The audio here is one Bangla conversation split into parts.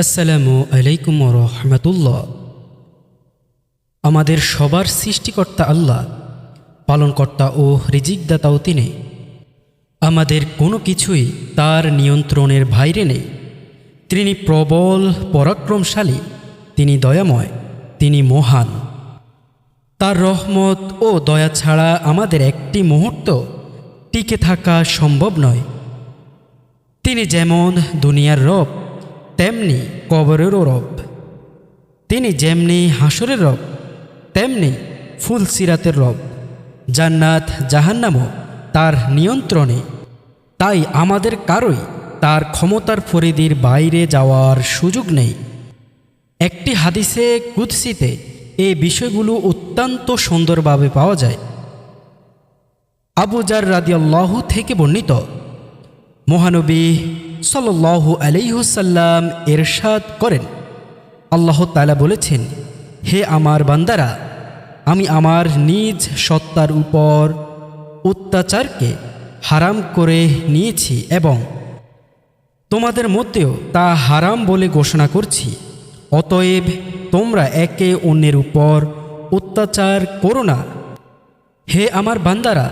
আসসালামু আলাইকুম রহমতুল্লাহ। আমাদের সবার সৃষ্টিকর্তা আল্লাহ, পালনকর্তা ও রিজিকদাতাও তিনি। আমাদের কোনো কিছুই তার নিয়ন্ত্রণের বাইরে নেই। তিনি প্রবল, পরাক্রমশালী, তিনি দয়াময়, তিনি মহান। তার রহমত ও দয়া ছাড়া আমাদের একটি মুহূর্ত টিকে থাকা সম্ভব নয়। তিনি যেমন দুনিয়ার রব তেমনি কবরেরও রব তিনি যেমনি হাসরের রব, তেমনি ফুল সিরাতের রব। জান্নাত জাহান্নামও তার নিয়ন্ত্রণে। তাই আমাদের কারোই তার ক্ষমতার পরিধির বাইরে যাওয়ার সুযোগ নেই। একটি হাদিসে কুৎসিতে এই বিষয়গুলো অত্যন্ত সুন্দরভাবে পাওয়া যায়। আবু জার রাদিয়াল্লাহু থেকে বর্ণিত, মহানবী সাল্লাল্লাহু আলাইহুসাল্লাম এরশাদ করেন। আল্লাহ তালা বলেছেন, হে আমার বান্দারা, আমি আমার নিজ সত্তার উপর অত্যাচারকে হারাম করে নিয়েছি এবং তোমাদের মধ্যেও তা হারাম বলে ঘোষণা করছি। অতএব তোমরা একে অন্যের উপর অত্যাচার করো না। হে আমার বান্দারা,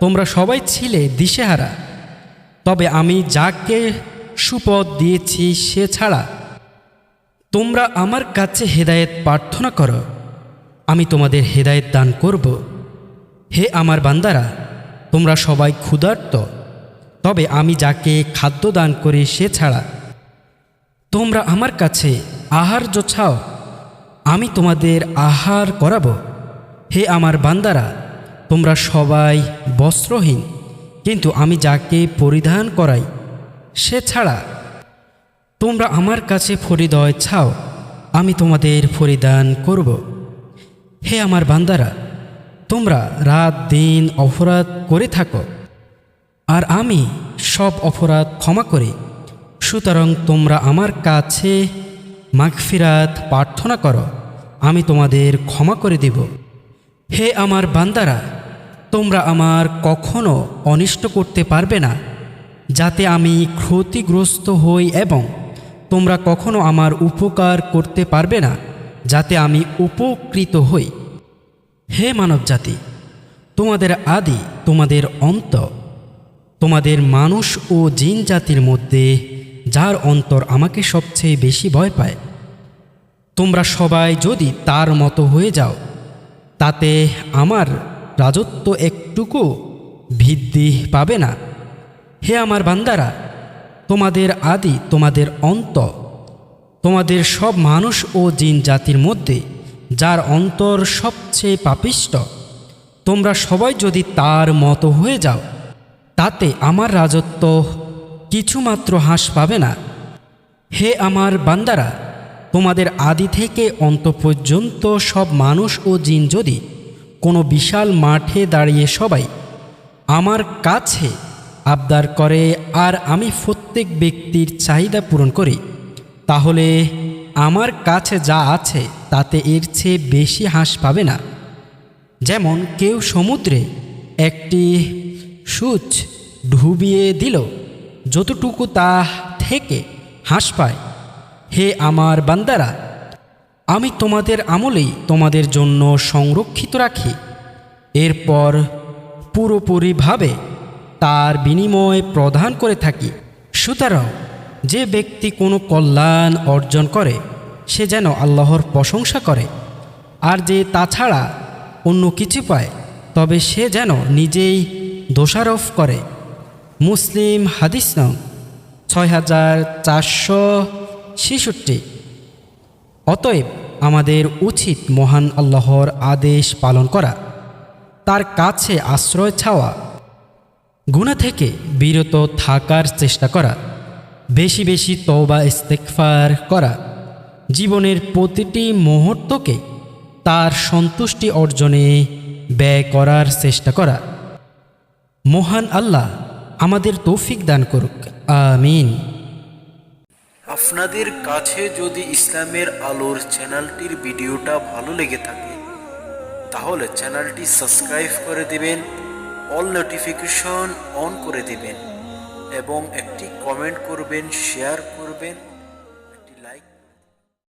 তোমরা সবাই ছিলে দিশেহারা। তবে আমি যাকে সুপদ দিয়েছি সে ছাড়া। তোমরা আমার কাছে হেদায়েত প্রার্থনা করো। আমি তোমাদের হেদায়েত দান করব। হে আমার বান্দারা, তোমরা সবাই ক্ষুধার্ত। তবে আমি যাকে খাদ্য দান করি সে ছাড়া। তোমরা আমার কাছে আহার্য ছাও আমি তোমাদের আহার করাবো। হে আমার বান্দারা, তোমরা সবাই বস্ত্রহীন, কিন্তু আমি যাকে পরিধান করাই সে ছাড়া তোমরা আমার কাছে ফরিদয় ছাও আমি তোমাদের ফরিদান করব। হে আমার বান্দারা, তোমরা রাত, দিন অপরাধ করে থাকো, আর আমি সব অপরাধ ক্ষমা করি। সুতরাং তোমরা আমার কাছে মাগফিরাত প্রার্থনা করো, আমি তোমাদের ক্ষমা করে দিব। হে আমার বান্দারা, তোমরা আমার কখনো অনিষ্ট করতে পারবে না। যাতে আমি ক্ষতিগ্রস্ত হই এবং তোমরা কখনো আমার উপকার করতে পারবে না, যাতে আমি উপকৃত হই। হে মানবজাতি, তোমাদের আদি তোমাদের অন্ত, তোমাদের মানুষ ও জিন জাতির মধ্যে যার অন্তর আমাকে সবচেয়ে বেশি ভয় পায়, তোমরা সবাই যদি তার মতো হয়ে যাও, তাতে আমার রাজত্ব একটুকু ভিত্তি পাবে না। হে আমার বান্দারা, তোমাদের আদি, তোমাদের অন্ত, তোমাদের সব মানুষ ও জিন জাতির মধ্যে, যার অন্তর সবচেয়ে পাপিষ্ট, তোমরা সবাই যদি তার মতো হয়ে যাও, তাতে আমার রাজত্ব কিছুমাত্র হ্রাস পাবে না। হে আমার বান্দারা, তোমাদের আদি থেকে অন্ত পর্যন্ত সব মানুষ ও জিন যদি কোনো বিশাল মাঠে দাঁড়িয়ে সবাই আমার কাছে আবদার করে, আর আমি প্রত্যেক ব্যক্তির চাহিদা পূরণ করি। তাহলে আমার কাছে যা আছে, তাতে এর চেয়ে বেশি হাঁস পাবে না। যেমন কেউ সমুদ্রে একটি সূচ ডুবিয়ে দিল, যতটুকু তা থেকে হাঁস পায়। হে আমার বান্দারা, আমি তোমাদের আমলেই তোমাদের জন্য সংরক্ষিত রাখি। এরপর পুরোপুরিভাবে তার বিনিময় প্রদান করে থাকি। সুতরাং যে ব্যক্তি কোনো কল্যাণ অর্জন করে, সে যেন আল্লাহর প্রশংসা করে। আর যে তাছাড়া অন্য কিছু পায়, তবে সে যেন নিজেই দোষারোপ করে। মুসলিম হাদিস নং ছয় হাজার চারশো ছেষট্টি। অতএব আমাদের উচিত মহান আল্লাহর আদেশ পালন করা। তার কাছে আশ্রয় ছাওয়া গুণা থেকে বিরত থাকার চেষ্টা করা, বেশি বেশি তওবা ইস্তেকফার করা, জীবনের প্রতিটি মুহূর্তকে তার সন্তুষ্টি অর্জনে ব্যয় করার চেষ্টা করা। মহান আল্লাহ আমাদের তৌফিক দান করুক। আমিন। আপনাদের কাছে যদি ইসলামের আলোর চ্যানেলটির ভিডিওটা ভালো লেগে থাকে, তাহলে চ্যানেলটি সাবস্ক্রাইব করে দিবেন। অল নোটিফিকেশন অন করে দেবেন এবং একটি কমেন্ট করবেন শেয়ার করবেন।